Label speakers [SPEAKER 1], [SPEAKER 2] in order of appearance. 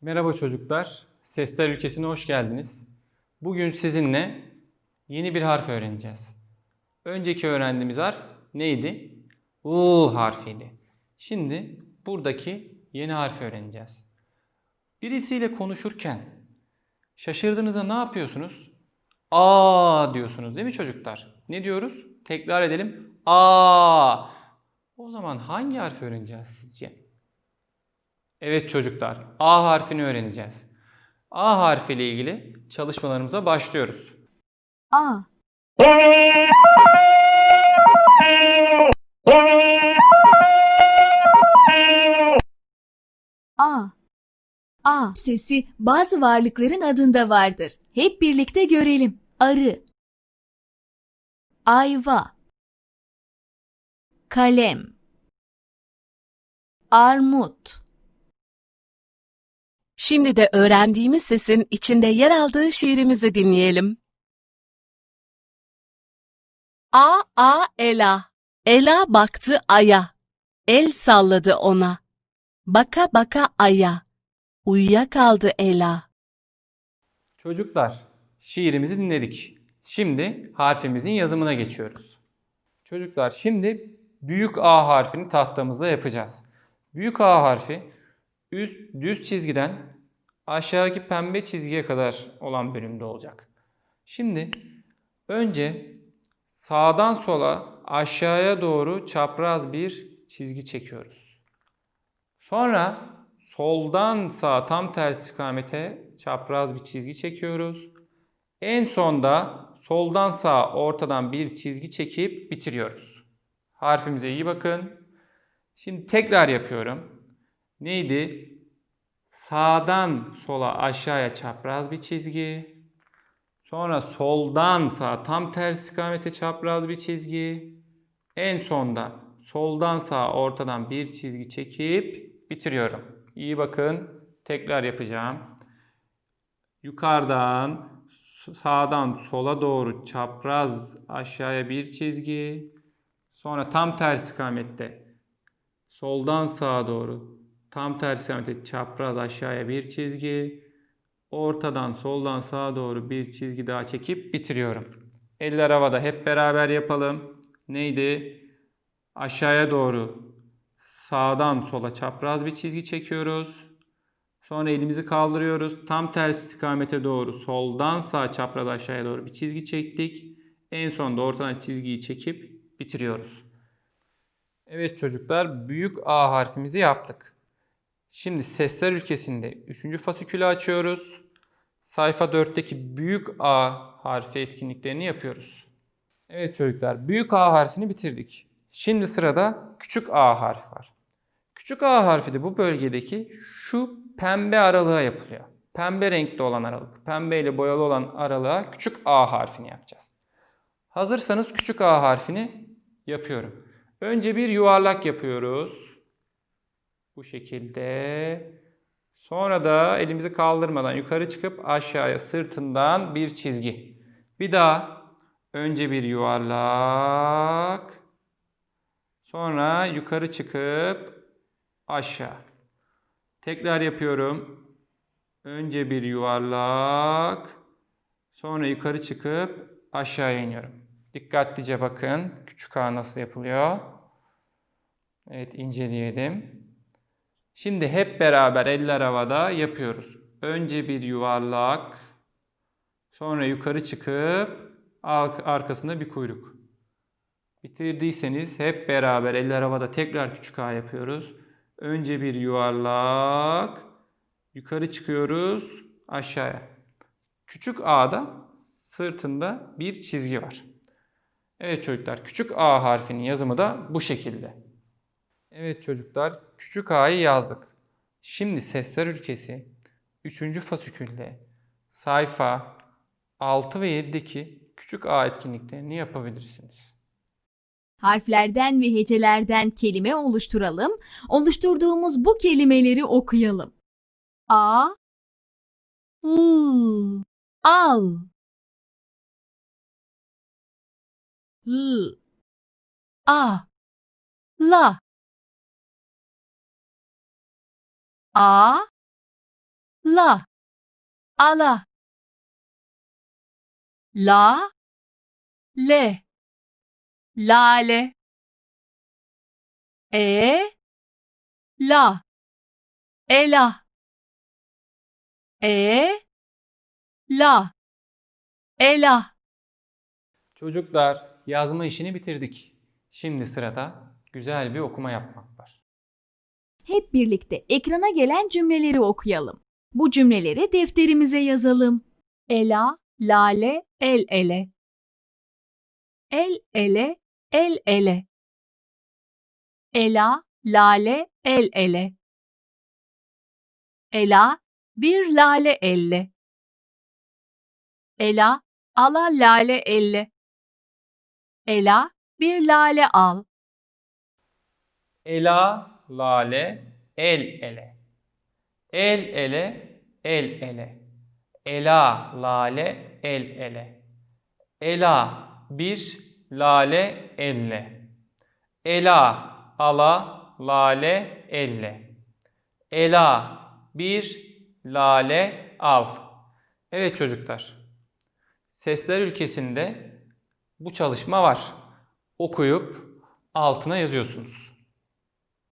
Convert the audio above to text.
[SPEAKER 1] Merhaba çocuklar. Sesler Ülkesi'ne hoş geldiniz. Bugün sizinle yeni bir harf öğreneceğiz. Önceki öğrendiğimiz harf neydi? U harfiydi. Şimdi buradaki yeni harfi öğreneceğiz. Birisiyle konuşurken şaşırdığınızda ne yapıyorsunuz? A diyorsunuz değil mi çocuklar? Ne diyoruz? Tekrar edelim. A. O zaman hangi harfi öğreneceğiz sizce? Evet çocuklar, A harfini öğreneceğiz. A harfi ile ilgili çalışmalarımıza başlıyoruz.
[SPEAKER 2] A A A sesi bazı varlıkların adında vardır. Hep birlikte görelim. Arı Ayva Kalem Armut
[SPEAKER 3] Şimdi de öğrendiğimiz sesin içinde yer aldığı şiirimizi dinleyelim. A a Ela. Ela baktı aya. El salladı ona. Baka baka aya. Uyuyakaldı Ela.
[SPEAKER 1] Çocuklar, şiirimizi dinledik. Şimdi harfimizin yazımına geçiyoruz. Çocuklar, şimdi büyük A harfini tahtamızda yapacağız. Büyük A harfi üst düz çizgiden aşağıdaki pembe çizgiye kadar olan bölümde olacak. Şimdi önce sağdan sola aşağıya doğru çapraz bir çizgi çekiyoruz. Sonra soldan sağa tam ters istikamete çapraz bir çizgi çekiyoruz. En sonda soldan sağa ortadan bir çizgi çekip bitiriyoruz. Harfimize iyi bakın. Şimdi tekrar yapıyorum. Neydi? Sağdan sola aşağıya çapraz bir çizgi. Sonra soldan sağa tam ters istikamete çapraz bir çizgi. En sonda soldan sağa ortadan bir çizgi çekip bitiriyorum. İyi bakın. Tekrar yapacağım. Yukarıdan sağdan sola doğru çapraz aşağıya bir çizgi. Sonra tam ters istikamette soldan sağa doğru tam ters istikamette çapraz aşağıya bir çizgi. Ortadan soldan sağa doğru bir çizgi daha çekip bitiriyorum. Eller havada hep beraber yapalım. Neydi? Aşağıya doğru sağdan sola çapraz bir çizgi çekiyoruz. Sonra elimizi kaldırıyoruz. Tam ters istikamete doğru soldan sağ çapraz aşağıya doğru bir çizgi çektik. En sonunda ortadan çizgiyi çekip bitiriyoruz. Evet çocuklar büyük A harfimizi yaptık. Şimdi sesler ülkesinde 3. fasikülü açıyoruz. Sayfa 4'teki büyük A harfi etkinliklerini yapıyoruz. Evet çocuklar büyük A harfini bitirdik. Şimdi sırada küçük A harfi var. Küçük A harfi de bu bölgedeki şu pembe aralığa yapılıyor. Pembe renkli olan aralık, pembe ile boyalı olan aralığa küçük A harfini yapacağız. Hazırsanız küçük A harfini yapıyorum. Önce bir yuvarlak yapıyoruz. Bu şekilde. Sonra da elimizi kaldırmadan yukarı çıkıp aşağıya sırtından bir çizgi. Bir daha önce bir yuvarlak. Sonra yukarı çıkıp aşağı. Tekrar yapıyorum. Önce bir yuvarlak. Sonra yukarı çıkıp aşağıya iniyorum. Dikkatlice bakın. Küçük A nasıl yapılıyor. Evet inceleyelim. Şimdi hep beraber eller havada yapıyoruz. Önce bir yuvarlak. Sonra yukarı çıkıp arkasında bir kuyruk. Bitirdiyseniz hep beraber eller havada tekrar küçük A yapıyoruz. Önce bir yuvarlak. Yukarı çıkıyoruz aşağıya. Küçük A'da sırtında bir çizgi var. Evet çocuklar küçük A harfinin yazımı da bu şekilde. Evet çocuklar küçük A'yı yazdık. Şimdi sesler ülkesi 3. fasikülde sayfa 6 ve 7'deki küçük A etkinliklerini yapabilirsiniz.
[SPEAKER 2] Harflerden ve hecelerden kelime oluşturalım. Oluşturduğumuz bu kelimeleri okuyalım. A
[SPEAKER 3] Hmm.
[SPEAKER 2] al L
[SPEAKER 3] A. La.
[SPEAKER 2] A
[SPEAKER 3] la, ala. La, le, lale. E, la, ela. E, la, ela.
[SPEAKER 1] Çocuklar yazma işini bitirdik. Şimdi sırada güzel bir okuma yapmak.
[SPEAKER 2] Hep birlikte ekrana gelen cümleleri okuyalım. Bu cümleleri defterimize yazalım.
[SPEAKER 3] Ela, lale, el ele. El ele, el ele. Ela, lale, el ele. Ela, bir lale elle. Ela, ala lale elle. Ela, bir lale al.
[SPEAKER 1] Ela, lale, el ele. El ele, el ele. Ela, lale, el ele. Ela, bir, lale, elle. Ela, ala, lale, elle. Ela, bir, lale, al. Evet çocuklar. Sesler ülkesinde bu çalışma var. Okuyup altına yazıyorsunuz.